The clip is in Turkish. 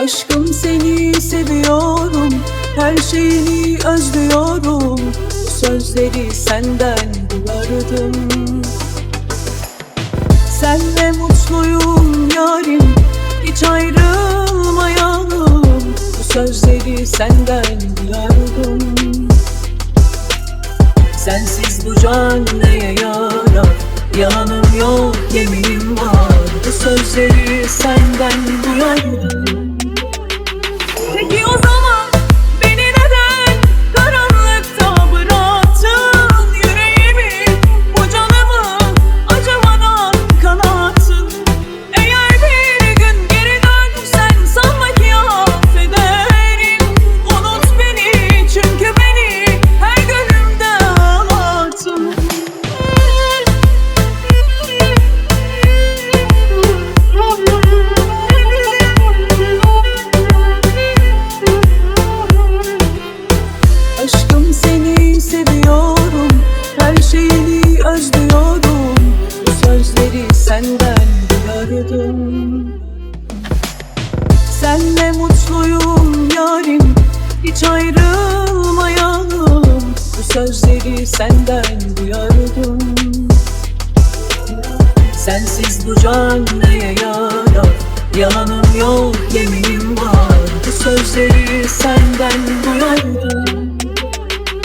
Aşkım seni seviyorum Her şeyini özlüyorum. Sözleri senden duyardım. Senle mutluyum yarim Hiç ayrılmayalım. Sözleri senden duyardım. Sensiz bu can neye yarar? Yalanım yok yeminim var. Bu sözleri senden duyardım özlüyorum. Bu sözleri senden duyardım. Senle mutluyum yarim Hiç ayrılmayalım. Bu sözleri senden duyardım. Sensiz bu can neye yarar? Yalanım yok yeminim var. Bu sözleri senden duyardım